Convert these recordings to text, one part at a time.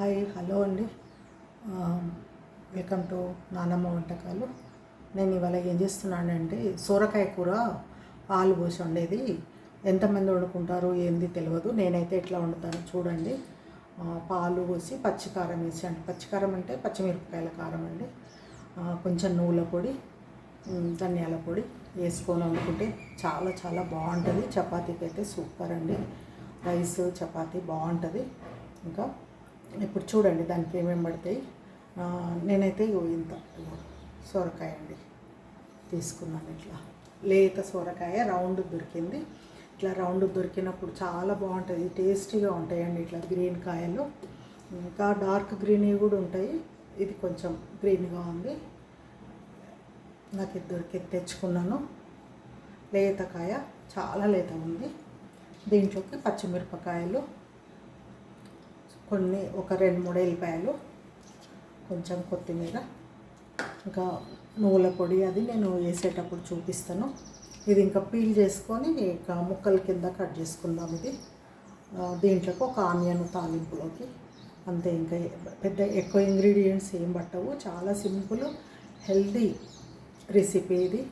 Hi hello అండి. Welcome to నానమ్మ వంటకాలు. నేను ఇవాళ ఏం చేస్తున్నానంటే సోరకాయ కూర పాలు పోసి వండేది. ఎంతమంది వండుకుంటారు ఏంది తెలియదు నేనైతే ఎట్లా వండుతానో చూడండి. పాలు పోసి పచ్చికారం వేసి అంటే పచ్చికారం అంటే పచ్చిమిరపకాయల కారం అండి. కొంచెం నువ్వుల పొడి ధనియాల పొడి వేసుకొని వండుకుంటే చాలా చాలా బాగుంటుంది. చపాతీకి అయితే సూపర్ అండి. రైస్ చపాతీ బాగుంటుంది. ఇంకా ఇప్పుడు చూడండి దానికి ఏమేమి పడతాయి? నేనైతే ఇంత సొరకాయ అండి. తీసుకున్నాను ఇట్లా. లేత సొరకాయ రౌండ్ దొరికింది. ఇట్లా రౌండ్ దొరికినప్పుడు చాలా బాగుంటుంది. టేస్టీగా ఉంటాయండి ఇట్లా గ్రీన్ కాయలు. ఇంకా డార్క్ గ్రీన్వి కూడా ఉంటాయి. ఇది కొంచెం గ్రీన్గా ఉంది. నాకు ఇది దొరికి తెచ్చుకున్నాను. లేత కాయ చాలా లేత ఉంది. దీంట్లోకి పచ్చిమిరపకాయలు కొన్ని ఒక రెండు మూడు ఎల్లిపాయలు కొంచెం కొత్తిమీర ఇంకా నువ్వుల పొడి అది నేను వేసేటప్పుడు చూపిస్తాను. ఇది ఇంకా పీల్ చేసుకొని ఇంకా ముక్కల కింద కట్ చేసుకుందాం ఇది. దీంట్లోకి ఒక ఆనియన్ తాలింపులోకి. అంతే ఇంకా పెద్ద ఎక్కువ ఇంగ్రీడియంట్స్ ఏం పట్టవు. చాలా సింపుల్ హెల్దీ రెసిపీ ఇది.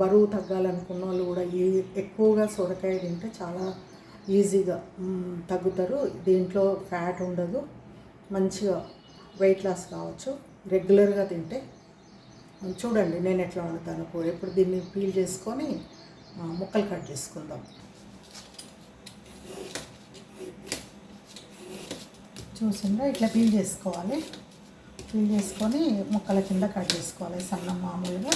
బరువు తగ్గాలనుకున్న వాళ్ళు కూడా ఈ ఎక్కువగా సొరకాయ తింటే చాలా ఈజీగా తగ్గుతారు. దీంట్లో ఫ్యాట్ ఉండదు. మంచిగా వెయిట్ లాస్ కావచ్చు. రెగ్యులర్గా తింటే. చూడండి నేను ఎట్లా వండుతాను. కూర ఇప్పుడు దీన్ని పీల్ చేసుకొని ముక్కలు కట్ చేసుకుందాం. చూసిందా ఇట్లా పీల్ చేసుకోవాలి. పీల్ చేసుకొని ముక్కల కింద కట్ చేసుకోవాలి సన్నం మామూలుగా.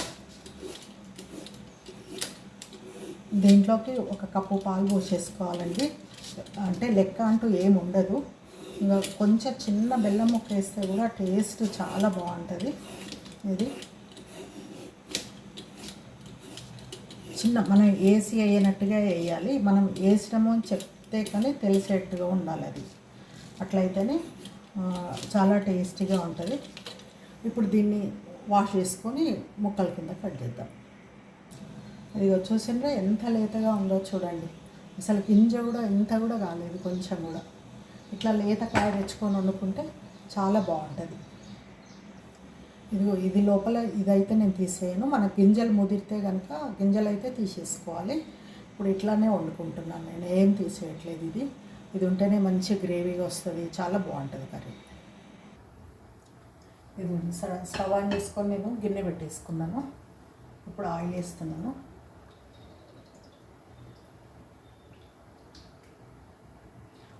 దీంట్లోకి ఒక కప్పు పాలు పోసేసుకోవాలండి. అంటే లెక్క అంటూ ఏమి ఉండదు. ఇంకా కొంచెం చిన్న బెల్లం ముక్క వేస్తే కూడా టేస్ట్ చాలా బాగుంటుంది. ఇది చిన్న మనం ఏసీ అయ్యేనట్టుగా వేయాలి. మనం వేసినాము అని చెప్తే కానీ తెలిసేట్టుగా ఉండాలి అది. అట్లయితేనే చాలా టేస్టీగా ఉంటుంది. ఇప్పుడు దీన్ని వాష్ చేసుకొని ముక్కల కింద కట్ చేద్దాం. ఇది చూసిండ్రా ఎంత లేతగా ఉందో చూడండి. అసలు గింజ కూడా ఇంత కూడా కాలేదు కొంచెం కూడా. ఇట్లా లేత కాయ తెచ్చుకొని వండుకుంటే చాలా బాగుంటుంది. ఇదిగో ఇది లోపల ఇదైతే నేను తీసేయను. మన గింజలు ముదిరితే కనుక గింజలు అయితే తీసేసుకోవాలి. ఇప్పుడు ఇట్లానే వండుకుంటున్నాను నేను. ఏం తీసేయట్లేదు ఇది. ఇది ఉంటేనే మంచి గ్రేవీగా వస్తుంది. చాలా బాగుంటుంది కర్రీ. ఇది స్టవ్ ఆన్ చేసుకొని నేను గిన్నె పెట్టేసుకున్నాను. ఇప్పుడు ఆయిల్ వేస్తున్నాను.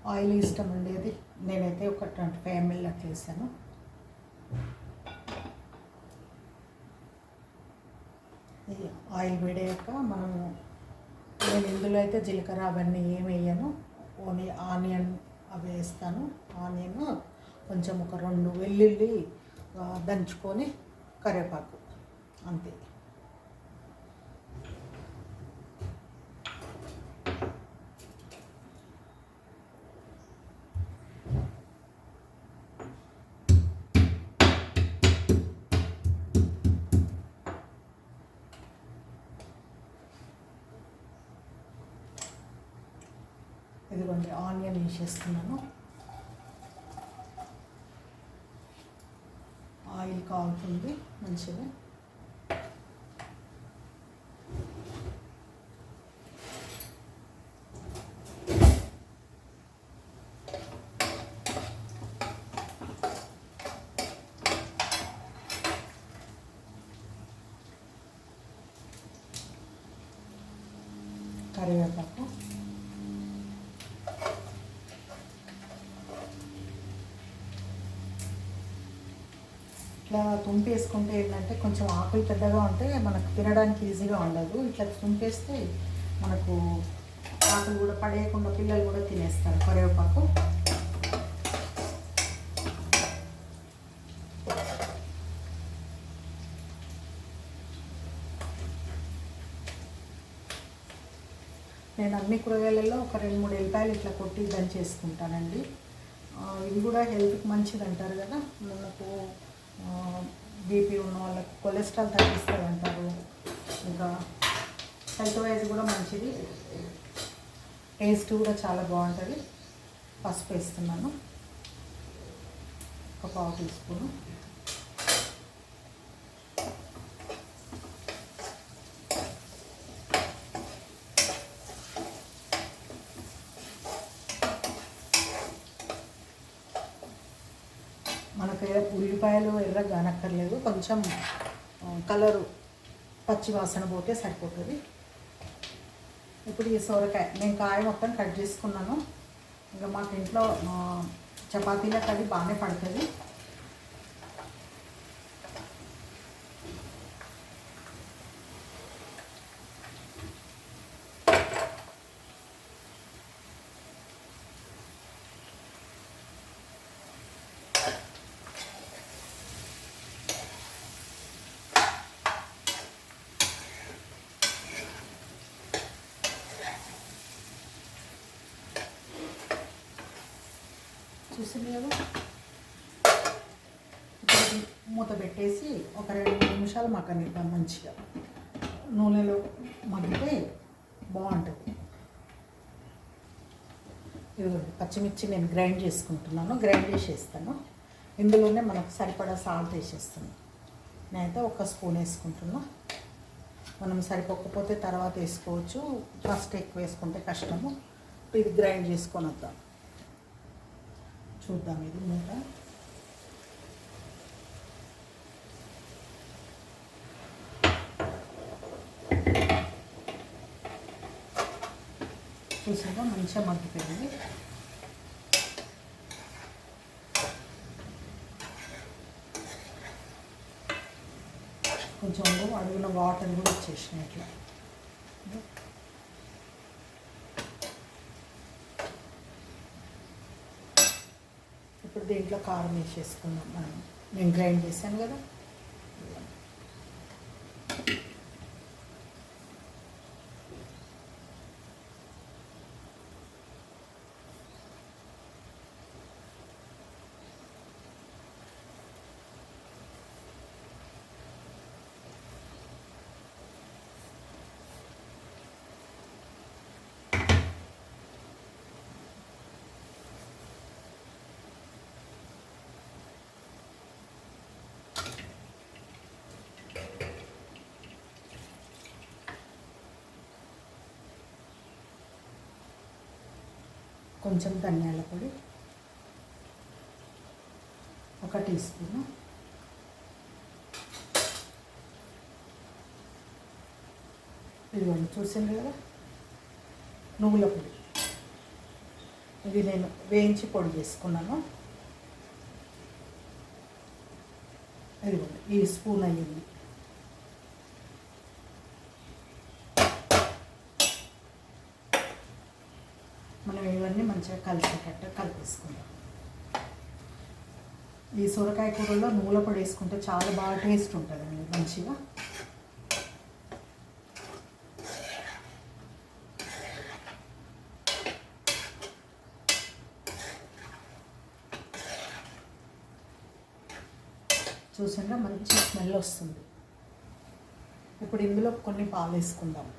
ఆయిల్ ఇష్టం అండి అది నేనైతే ఒక ట్వంటీ ఫైవ్ ఎంఎల్ అట్లా వేసాను ఆయిల్ వేడాక మనం నేను ఇందులో అయితే జీలకర్ర అవన్నీ ఏమి వేయను. ఓన్లీ ఆనియన్ అవి వేస్తాను. ఆనియన్ కొంచెం ఒక రెండు వెల్లుల్లి దంచుకొని కరివేపాకు. అంతే. ఇదిగోండి ఆనియన్ వేసేస్తున్నాను. ఆయిల్ కాగుతుంది మంచిగా. కరివేపాకు. ఇట్లా తుంపేసుకుంటే ఏంటంటే కొంచెం ఆకులు పెద్దగా ఉంటే మనకు తినడానికి ఈజీగా ఉండదు. ఇట్లా తుంపేస్తే మనకు ఆకులు కూడా పడేయకుండా పిల్లలు కూడా తినేస్తారు కరివేపాకు. నేను అన్ని కూరగాయలలో ఒక రెండు మూడు ఎల్లిపాయలు ఇట్లా కొట్టి దంచేసుకుంటానండి. ఇది కూడా హెల్త్కి మంచిది అంటారు కదా. మనకు బీపీ ఉన్న వాళ్ళకి కొలెస్ట్రాల్ తగ్గిస్తుంది అంటారు. ఇంకా హెల్త్ వైజ్ కూడా మంచిది. టేస్ట్ కూడా చాలా బాగుంటుంది. పసుపు వేస్తున్నాను. ఒక పావు టీ స్పూను మనకి ఉల్లిపాయలు ఎర్ర కానక్కర్లేదు కొంచెం కలరు పచ్చి వాసన పోతే సరిపోతుంది. ఇప్పుడు ఈ సోరకాయ నేను కాయ మొత్తం కట్ చేసుకున్నాను. ఇంకా మాకు ఇంట్లో చపాతీలకు అది బాగానే పడుతుంది. చూసింది కదా ఇప్పుడు మూత పెట్టేసి ఒక రెండు మూడు నిమిషాలు మగ్గనిద్దాం మంచిగా. నూనెలో మగ్గితే బాగుంటుంది. ఇదిగోండి పచ్చిమిర్చి నేను గ్రైండ్ చేసుకుంటున్నాను. గ్రైండ్ చేసేస్తాను. ఇందులోనే మనకు సరిపడా సాల్ట్ వేసేస్తాను. నేనైతే ఒక స్పూన్ వేసుకుంటున్నా. మనం సరిపోకపోతే తర్వాత వేసుకోవచ్చు. ఫస్ట్ ఎక్కువ వేసుకుంటే కష్టము. ఇది గ్రైండ్ చేసుకొని వద్దాం. చూద్దాం ఇది మూట చూసాక మంచిగా మగ్గిపోయింది. కొంచెం అడుగున వాటర్ కూడా వచ్చేసినాయి ఇట్లా ఇప్పుడు దీంట్లో కారం వేసేసుకుందాం. మనం నేను గ్రైండ్ చేశాను కదా. కొంచెం ధనియాల పొడి. ఒక టీ స్పూను. ఇదిగోండి చూసింది కదా? నువ్వుల పొడి. ఇది నేను వేయించి పొడి చేసుకున్నాను. ఇదిగోండి ఈ స్పూన్ అయ్యింది మనం ఇవన్నీ మంచిగా కలిసేటట్టు కలిపేసుకుందాం. ఈ సొరకాయ కూరలో నువ్వుల పొడి వేసుకుంటే చాలా బాగా టేస్ట్ ఉంటుందండి మంచిగా. చూసాక మంచి స్మెల్ వస్తుంది. ఇప్పుడు ఇందులో కొన్ని పాలు వేసుకుందాం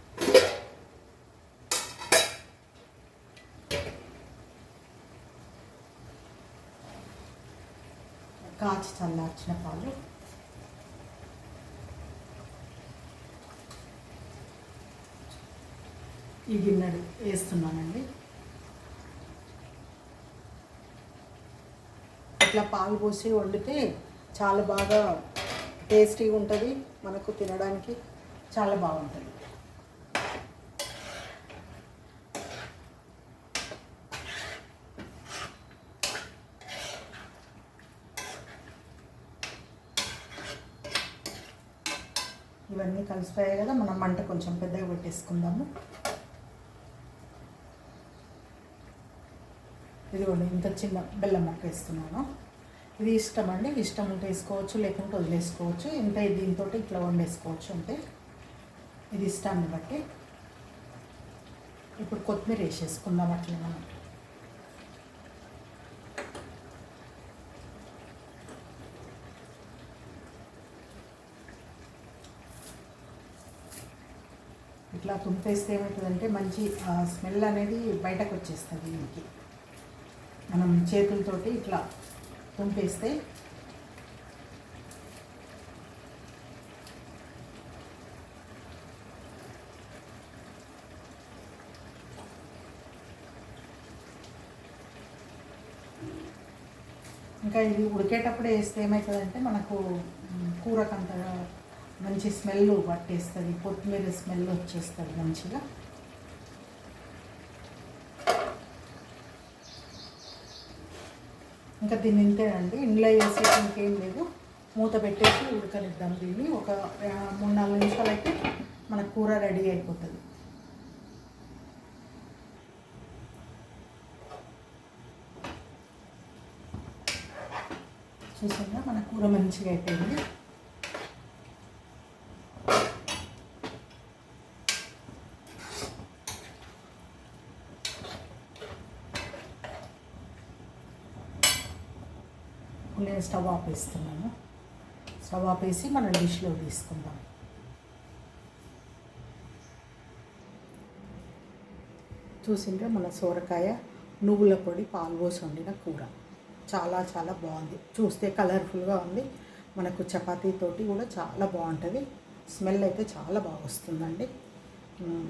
కాచి చల్లార్చిన పాలు. ఈ గిన్నెడు వేస్తున్నానండి. ఇట్లా పాలు పోసి వండితే చాలా బాగా టేస్టీగా ఉంటుంది మనకు తినడానికి చాలా బాగుంటుంది. ఇవన్నీ కలిసిపోయాయి కదా మనం మంట కొంచెం పెద్దగా పెట్టేసుకుందాము. ఇదిగోండి ఇంత చిన్న బెల్లం మొక్క వేస్తున్నాను. ఇది ఇష్టం అండి ఇష్టం ఉంటే వేసుకోవచ్చు లేకుంటే వదిలేసుకోవచ్చు. ఇంత దీంతో ఇట్లా వండేసుకోవచ్చు అంటే ఇది ఇష్టాన్ని బట్టి. ఇప్పుడు కొత్తిమీర వేసేసుకుందాం అట్లా మనం. ఇట్లా తుంపేస్తే ఏమవుతుందంటే మంచి స్మెల్ అనేది బయటకు వచ్చేస్తుంది దీనికి. మనం చేతులతోటి ఇట్లా తుంపేస్తే ఇంకా ఇది ఉడికేటప్పుడు వేస్తే ఏమవుతుందంటే మనకు కూరకు అంతగా మంచి స్మెల్ పట్టేస్తుంది కొత్తిమీర స్మెల్ వచ్చేస్తుంది మంచిగా. ఇంకా దీన్ని ఇంతేనండి ఇంట్లో వేసి ఇంకేం లేదు. మూత పెట్టేసి ఉడకనిద్దాం దీన్ని. ఒక మూడు నాలుగు నిమిషాలు అయితే మన కూర రెడీ అయిపోతుంది. చూసారా? మన కూర మంచిగా అయిపోయింది ఇప్పుడు నేను స్టవ్ ఆపేస్తున్నాను. స్టవ్ ఆపేసి మనం డిష్లో తీసుకుందాం. చూసిండ్రే మన సోరకాయ నువ్వుల పొడి పాలు పోసి వండిన కూర. చాలా చాలా బాగుంది. చూస్తే కలర్ఫుల్గా ఉంది. మనకు చపాతీతోటి కూడా చాలా బాగుంటుంది. స్మెల్ అయితే చాలా బాగా వస్తుందండి.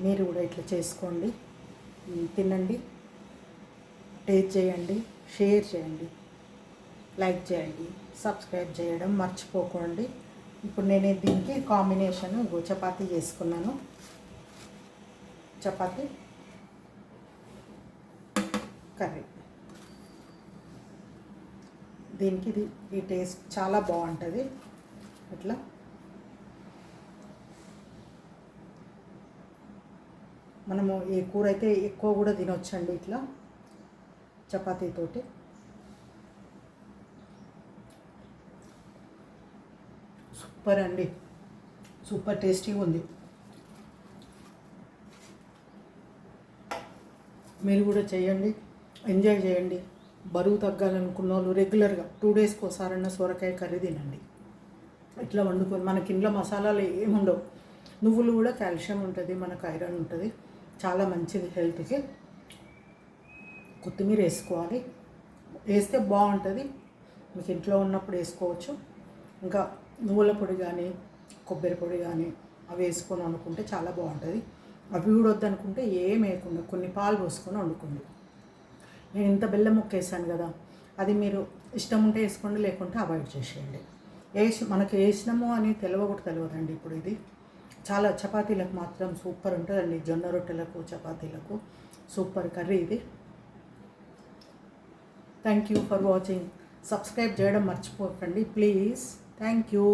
మీరు కూడా ఇట్లా చేసుకోండి. తినండి. టేస్ట్ చేయండి. షేర్ చేయండి. లైక్ చేయండి సబ్స్క్రైబ్ చేయడం మర్చిపోకండి. ఇప్పుడు నేను దీనికి కాంబినేషన్ చపాతి చపాతీ చేసుకున్నాను. చపాతీ కర్రీ. దీనికి ఇది ఈ టేస్ట్ చాలా బాగుంటుంది. ఇట్లా మనము ఈ కూర అయితే ఎక్కువ కూడా తినొచ్చండి ఇట్లా చపాతీతోటి సూపర్ అండి. సూపర్ టేస్టీగా ఉంది. మీరు కూడా చేయండి. ఎంజాయ్ చేయండి. బరువు తగ్గాలనుకున్న వాళ్ళు రెగ్యులర్గా టూ డేస్కి ఒకసారన్న సొరకాయ కర్రీ తినండి. ఇట్లా వండుకొని మనకి ఇంట్లో మసాలాలు ఏముండవు నువ్వులు కూడా కాల్షియం ఉంటుంది మనకు ఐరన్ ఉంటుంది. చాలా మంచిది హెల్త్కి. కొత్తిమీర వేసుకోవాలి. వేస్తే బాగుంటుంది. మీకు ఇంట్లో ఉన్నప్పుడు వేసుకోవచ్చు. ఇంకా నువ్వుల పొడి కానీ కొబ్బరి పొడి కానీ అవి వేసుకొని వండుకుంటే చాలా బాగుంటుంది. అవి కూడా వద్దనుకుంటే ఏం వేయకుండా కొన్ని పాలు పోసుకొని వండుకోండి. నేను ఇంత బెల్లం ముక్కేసాను కదా అది మీరు ఇష్టం ఉంటే వేసుకోండి లేకుంటే అవాయిడ్ చేసేయండి. వేసి మనకు వేసినాము అని తెలియకూడదు తెలియదండి ఇప్పుడు ఇది. చాలా చపాతీలకు మాత్రం సూపర్ ఉంటుందండి జొన్న రొట్టెలకు చపాతీలకు సూపర్ కర్రీ ఇది. Thank you for watching subscribe చేయడం మర్చిపోకండి ప్లీజ్ థ్యాంక్ యూ